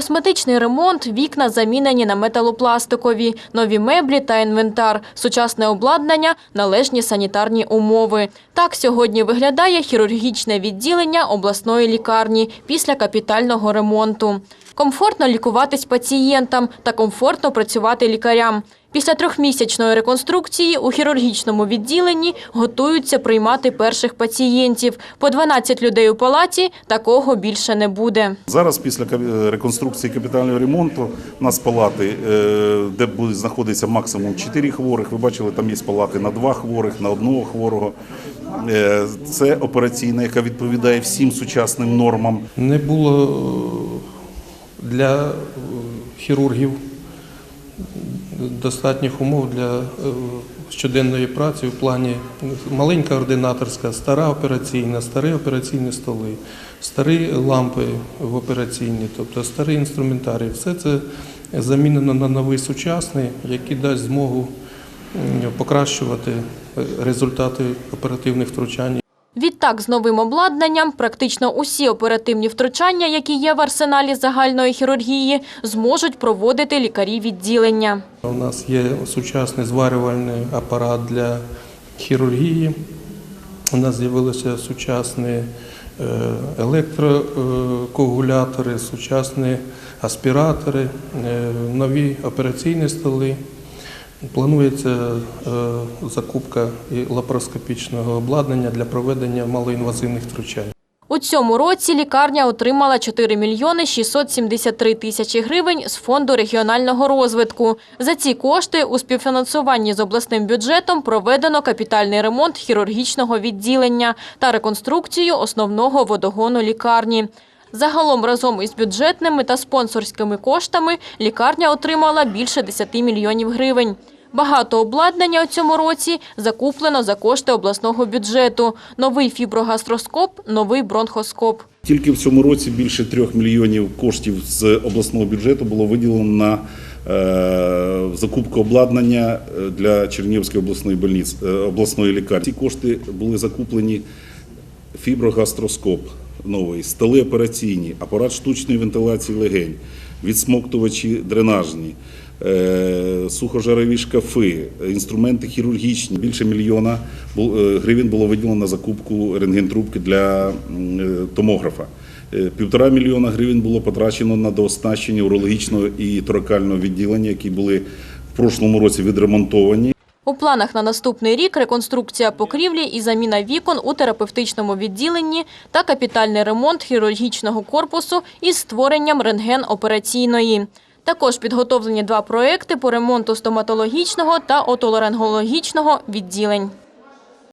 Косметичний ремонт, вікна замінені на металопластикові, нові меблі та інвентар, сучасне обладнання, належні санітарні умови. Так сьогодні виглядає хірургічне відділення обласної лікарні після капітального ремонту. Комфортно лікуватись пацієнтам та комфортно працювати лікарям. Після трьохмісячної реконструкції у хірургічному відділенні готуються приймати перших пацієнтів. По 12 людей у палаті такого більше не буде. Зараз після реконструкції капітального ремонту у нас палати, е, де буде знаходитися максимум 4 хворих. Ви бачили, там є палати на 2 хворих, на одного хворого. Е, Це операційна, яка відповідає всім сучасним нормам. Не було е, для хірургів достатніх умов для е, щоденної праці в плані маленька ординаторська, стара операційна, старі операційні столи, старі лампи в операційній, тобто старий інструментарій. Все це замінено на новий сучасний, який дасть змогу покращувати е, результати оперативних втручань Відтак, з новим обладнанням практично усі оперативні втручання, які є в арсеналі загальної хірургії, зможуть проводити лікарі відділення. У нас є сучасний зварювальний апарат для хірургії. У нас з'явилися сучасні е, електрокоагулятори, сучасні аспіратори, е, нові операційні столи. Планується е, закупка лапароскопічного обладнання для проведення малоінвазивних втручань. У цьому році лікарня отримала 4 мільйони 673 тисячі гривень з Фонду регіонального розвитку. За ці кошти у співфінансуванні з обласним бюджетом проведено капітальний ремонт хірургічного відділення та реконструкцію основного водогону лікарні. Загалом разом із бюджетними та спонсорськими коштами лікарня отримала більше 10 мільйонів гривень. Багато обладнання у цьому році закуплено за кошти обласного бюджету. Новий фіброгастроскоп, новий бронхоскоп. Тільки в цьому році більше трьох мільйонів коштів з обласного бюджету було виділено на е, закупку обладнання е, для Чернігівської обласної больниці, е, обласної лікарні. Ці кошти були закуплені фіброгастроскоп новий, столи операційні, апарат штучної вентиляції легень, відсмоктувачі дренажні, е, сухожарові шкафи, інструменти хірургічні. Більше мільйона е, гривень було виділено на закупку рентгентрубки для е, томографа. Півтора мільйона гривень було потрачено на дооснащення урологічного і торакального відділення, які були в прошлому році відремонтовані. У планах на наступний рік реконструкція покрівлі і заміна вікон у терапевтичному відділенні та капітальний ремонт хірургічного корпусу із створенням рентген-операційної. Також підготовлені два проекти по ремонту стоматологічного та отоларингологічного відділень.